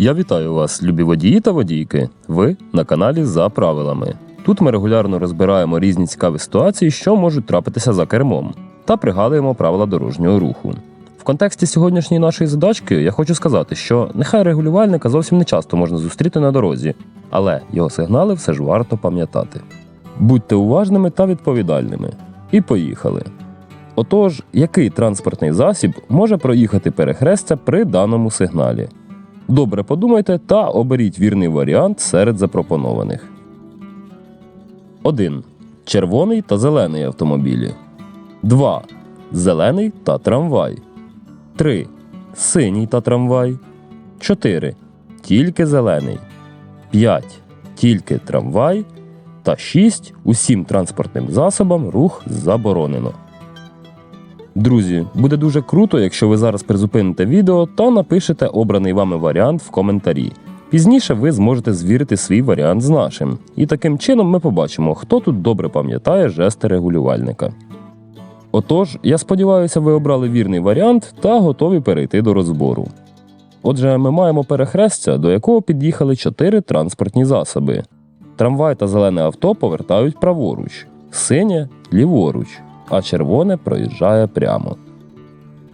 Я вітаю вас, любі водії та водійки. Ви на каналі за правилами. Тут ми регулярно розбираємо різні цікаві ситуації, що можуть трапитися за кермом, та пригадуємо правила дорожнього руху. В контексті сьогоднішньої нашої задачки я хочу сказати, що нехай регулювальника зовсім не часто можна зустріти на дорозі, але його сигнали все ж варто пам'ятати. Будьте уважними та відповідальними. І поїхали. Отож, який транспортний засіб може проїхати перехрестя при даному сигналі? Добре подумайте та оберіть вірний варіант серед запропонованих. 1. Червоний та зелений автомобілі. 2. Зелений та трамвай. 3. Синій та трамвай. 4. Тільки зелений. 5. Тільки трамвай. Та 6. Усім транспортним засобам рух заборонено. Друзі, буде дуже круто, якщо ви зараз призупините відео та напишете обраний вами варіант в коментарі. Пізніше ви зможете звірити свій варіант з нашим, і таким чином ми побачимо, хто тут добре пам'ятає жести регулювальника. Отож, я сподіваюся, ви обрали вірний варіант та готові перейти до розбору. Отже, ми маємо перехрестя, до якого під'їхали чотири транспортні засоби. Трамвай та зелене авто повертають праворуч, синє ліворуч, а червоне проїжджає прямо.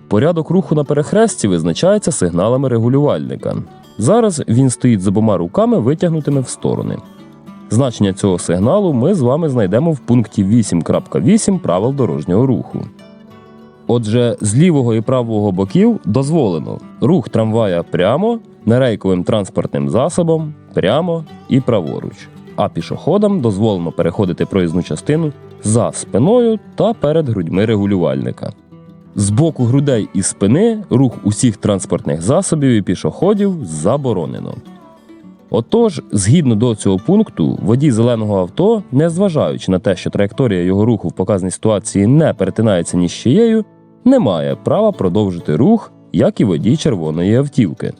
Порядок руху на перехресті визначається сигналами регулювальника. Зараз він стоїть з обома руками, витягнутими в сторони. Значення цього сигналу ми з вами знайдемо в пункті 8.8 правил дорожнього руху. Отже, з лівого і правого боків дозволено рух трамвая прямо, нерейковим транспортним засобом прямо і праворуч, а пішоходам дозволено переходити проїзну частину за спиною та перед грудьми регулювальника. З боку грудей і спини рух усіх транспортних засобів і пішоходів заборонено. Отож, згідно до цього пункту, водій зеленого авто, незважаючи на те, що траєкторія його руху в показаній ситуації не перетинається ні з чиєю, не має права продовжити рух, як і водій червоної автівки.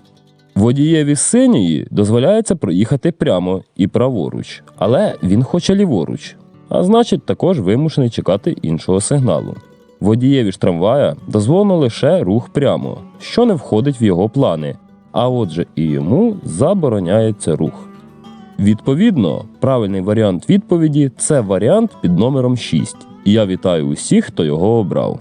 Водієві синьої дозволяється проїхати прямо і праворуч, але він хоче ліворуч, а значить також вимушений чекати іншого сигналу. Водієві ж трамвая дозволено лише рух прямо, що не входить в його плани, а отже і йому забороняється рух. Відповідно, правильний варіант відповіді це варіант під номером 6, і я вітаю усіх, хто його обрав.